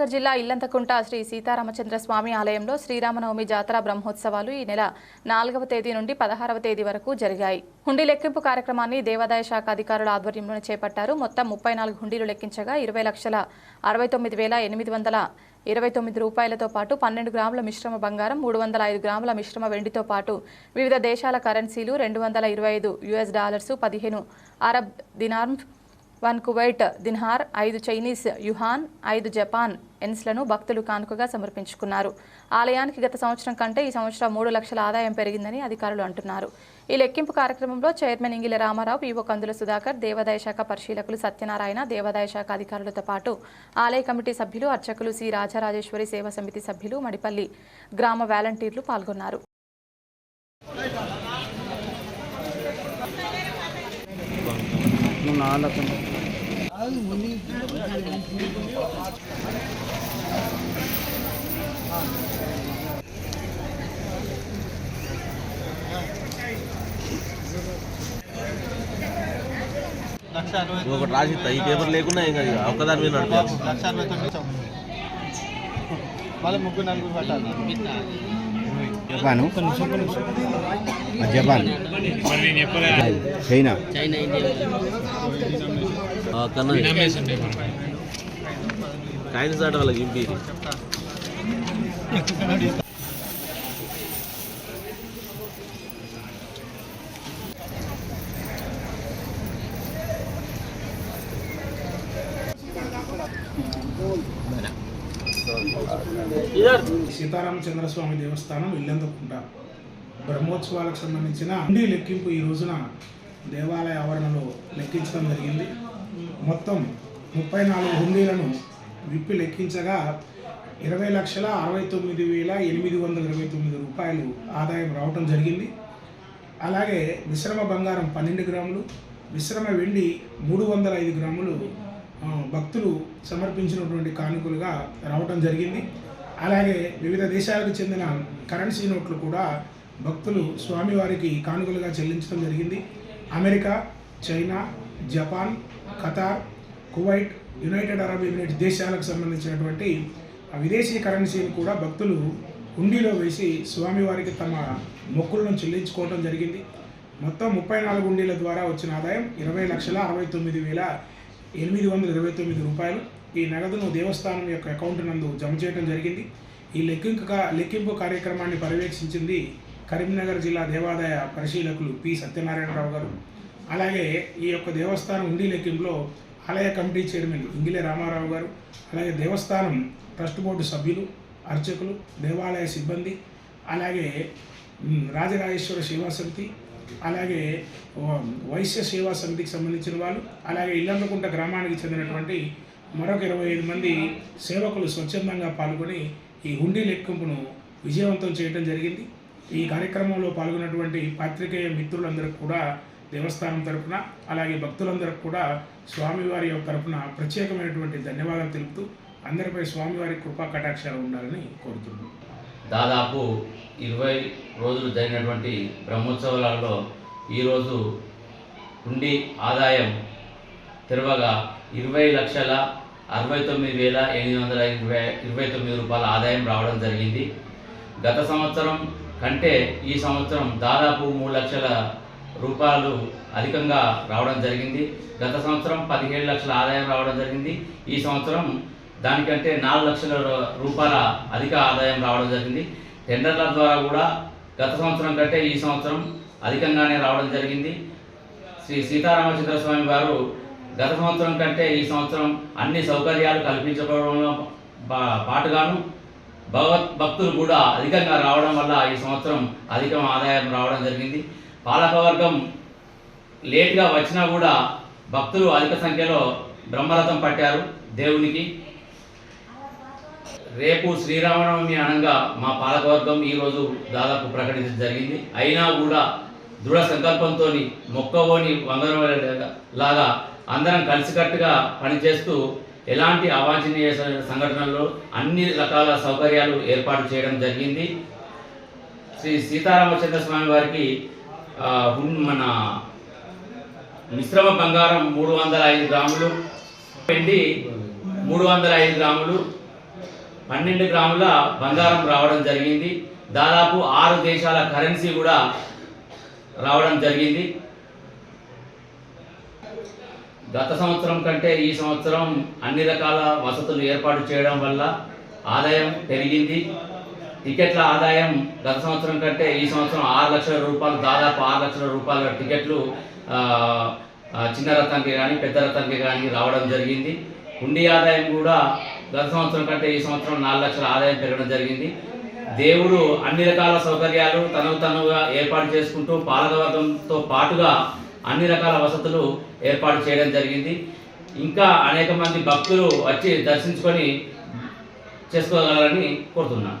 కరీంనగర్ జిల్లా ఇల్లంతకుంట శ్రీ సీతారామచంద్ర స్వామి ఆలయంలో శ్రీరామనవమి జాతర బ్రహ్మోత్సవాలు ఈ నెల నాలుగవ తేదీ నుండి పదహారవ తేదీ వరకు జరిగాయి. హుండీ లెక్కింపు కార్యక్రమాన్ని దేవాదాయ శాఖ అధికారుల ఆధ్వర్యంలో చేపట్టారు. మొత్తం ముప్పై నాలుగు హుండీలు లెక్కించగా ఇరవై లక్షల అరవై తొమ్మిది వేల ఎనిమిది వందల ఇరవై తొమ్మిది రూపాయలతో పాటు పన్నెండు గ్రాముల మిశ్రమ బంగారం మూడు వందల ఐదు గ్రాముల మిశ్రమ వెండితో పాటు వివిధ దేశాల కరెన్సీలు రెండు వందల ఇరవై ఐదు యుఎస్ డాలర్సు పదిహేను Arab dinars one Kuwait dinar ఐదు చైనీస్ యుహాన్ ఐదు జపాన్ ఎన్స్లను భక్తులు కానుకగా సమర్పించుకున్నారు. ఆలయానికి గత సంవత్సరం కంటే ఈ సంవత్సరం మూడు లక్షల ఆదాయం పెరిగిందని అధికారులు అంటున్నారు. ఈ లెక్కింపు కార్యక్రమంలో చైర్మన్ ఇంగిల రామారావు ఈవో కందుల సుధాకర్ దేవాదాయ శాఖ పరిశీలకులు సత్యనారాయణ దేవాదాయ శాఖ అధికారులతో పాటు ఆలయ కమిటీ సభ్యులు అర్చకులు సి రాజరాజేశ్వరి సేవా సమితి సభ్యులు మడిపల్లి గ్రామ వాలంటీర్లు పాల్గొన్నారు. లక్ష అరవై నువ్వు ఒకటి రాసి ఇస్తా. ఈ పేపర్ లేకుండా ఇంకా ఇక ఒక్కదాని మీద నడిపారు లక్ష అరవై తొమ్మిది చౌ- మళ్ళీ ముగ్గురు నలుగురు పట్టాలి జపాను? జపాన్. చైనా. కాయిన్స్ ఆట వాళ్ళకి ఇంపి సీతారామ చంద్రస్వామి దేవస్థానం ఇల్లెందుకుంట. బ్రహ్మోత్సవాలకు సంబంధించిన హుండీ లెక్కింపు ఈ రోజున దేవాలయ ఆవరణలో లెక్కించడం జరిగింది. మొత్తం ముప్పై నాలుగు హుండీలను విప్పి లెక్కించగా ఇరవై లక్షల అరవై తొమ్మిది వేల ఎనిమిది వందల ఇరవై తొమ్మిది రూపాయలు ఆదాయం రావటం జరిగింది. అలాగే మిశ్రమ బంగారం పన్నెండు గ్రాములు మిశ్రమ వెండి మూడు వందల ఐదు గ్రాములు భక్తులు సమర్పించినటువంటి కానుకలుగా రావటం జరిగింది. అలాగే వివిధ దేశాలకు చెందిన కరెన్సీ నోట్లు కూడా భక్తులు స్వామివారికి కానుకలుగా చెల్లించడం జరిగింది. America China Japan Qatar Kuwait United Arab Emirates దేశాలకు సంబంధించినటువంటి ఆ విదేశీ కరెన్సీని కూడా భక్తులు హుండీలో వేసి స్వామివారికి తమ మొక్కులను చెల్లించుకోవడం జరిగింది. మొత్తం ముప్పై నాలుగు హుండీల ద్వారా వచ్చిన ఆదాయం ఇరవై లక్షల అరవై తొమ్మిది వేల ఎనిమిది వందల ఇరవై తొమ్మిది రూపాయలు. ఈ నగదును దేవస్థానం యొక్క అకౌంట్ నందు జమ చేయడం జరిగింది. ఈ లెక్కింపు లెక్కింపు కార్యక్రమాన్ని పర్యవేక్షించింది కరీంనగర్ జిల్లా దేవాదాయ పరిశీలకులు పి. సత్యనారాయణరావు గారు. అలాగే ఈ యొక్క దేవస్థానం ఉండి లెక్కింపులో ఆలయ కమిటీ చైర్మన్ ఇంగిలే రామారావు గారు. అలాగే దేవస్థానం ట్రస్ట్ బోర్డు సభ్యులు అర్చకులు దేవాలయ సిబ్బంది అలాగే రాజరాజేశ్వర సేవా సమితి అలాగే వ- వైశ్య సేవా సమితికి సంబంధించిన వాళ్ళు అలాగే ఇల్లందుకుంట గ్రామానికి చెందినటువంటి మరొక ఇరవై ఐదు మంది సేవకులు స్వచ్ఛందంగా పాల్గొని ఈ హుండీ లెక్కింపును విజయవంతం చేయడం జరిగింది. ఈ కార్యక్రమంలో పాల్గొన్నటువంటి పాత్రికేయ మిత్రులందరికీ కూడా దేవస్థానం తరపున అలాగే భక్తులందరికీ కూడా స్వామివారి యొక్క తరపున ప్రత్యేకమైనటువంటి ధన్యవాదాలు తెలుపుతూ అందరిపై స్వామివారి కృపా కటాక్షాలు ఉండాలని కోరుతున్నాను దాదాపు ఇరవై రోజులు జరిగినటువంటి బ్రహ్మోత్సవాలలో ఈరోజు ఉండి ఆదాయం తెరవగా ఇరవై లక్షల అరవై తొమ్మిది వేల ఎనిమిది వందల ఇరవై ఇరవై తొమ్మిది రూపాయల ఆదాయం రావడం జరిగింది. గత సంవత్సరం కంటే ఈ సంవత్సరం దాదాపు మూడు లక్షల రూపాయలు అధికంగా రావడం జరిగింది. గత సంవత్సరం పదిహేడు లక్షల ఆదాయం రావడం జరిగింది. ఈ సంవత్సరం దానికంటే నాలుగు లక్షల రూపాయల అధిక ఆదాయం రావడం జరిగింది. టెండర్ల ద్వారా కూడా గత సంవత్సరం కంటే ఈ సంవత్సరం అధికంగానే రావడం జరిగింది. శ్రీ సీతారామచంద్ర స్వామి వారు గత సంవత్సరం కంటే ఈ సంవత్సరం అన్ని సౌకర్యాలు కల్పించడంలో పాటుగాను భగవత్ భక్తులు కూడా అధికంగా రావడం వల్ల ఈ సంవత్సరం అధిక ఆదాయం రావడం జరిగింది. పాలకవర్గం లేట్గా వచ్చినా కూడా భక్తులు అధిక సంఖ్యలో బ్రహ్మరథం పట్టారు దేవునికి. రేపు శ్రీరామనవమి అనగా మా పాలకవర్గం ఈరోజు దాదాపు ప్రకటించడం జరిగింది. అయినా కూడా దృఢ సంకల్పంతో మొక్కవోని వంగరం లాగా అందరం కలిసికట్టుగా పనిచేస్తూ ఎలాంటి అవాంఛనీయ సంఘటనల్లో అన్ని రకాల సౌకర్యాలు ఏర్పాటు చేయడం జరిగింది. శ్రీ సీతారామచంద్ర స్వామి వారికి మన మిశ్రమ బంగారం మూడు వందల ఐదు గ్రాములు పెండి మూడు వందల ఐదు గ్రాములు పన్నెండు గ్రాముల బంగారం రావడం జరిగింది. దాదాపు ఆరు దేశాల కరెన్సీ కూడా రావడం జరిగింది. గత సంవత్సరం కంటే ఈ సంవత్సరం అన్ని రకాల వసతులు ఏర్పాటు చేయడం వల్ల ఆదాయం పెరిగింది. టికెట్ల ఆదాయం గత సంవత్సరం కంటే ఈ సంవత్సరం ఆరు లక్షల రూపాయలు దాదాపు ఆరు లక్షల రూపాయల టికెట్లు చిన్న రథానికి కానీ పెద్ద రథానికి కానీ రావడం జరిగింది. హుండీ ఆదాయం కూడా గత సంవత్సరం కంటే ఈ సంవత్సరం నాలుగు లక్షల ఆదాయం పెరగడం జరిగింది. దేవుడు అన్ని రకాల సౌకర్యాలు తనకు తనుగా ఏర్పాటు చేసుకుంటూ పాలకవర్గంతో పాటుగా అన్ని రకాల వసతులు ఏర్పాటు చేయడం జరిగింది. ఇంకా అనేక మంది భక్తులు వచ్చి దర్శించుకొని చేసుకోగలరని కోరుతున్నాను.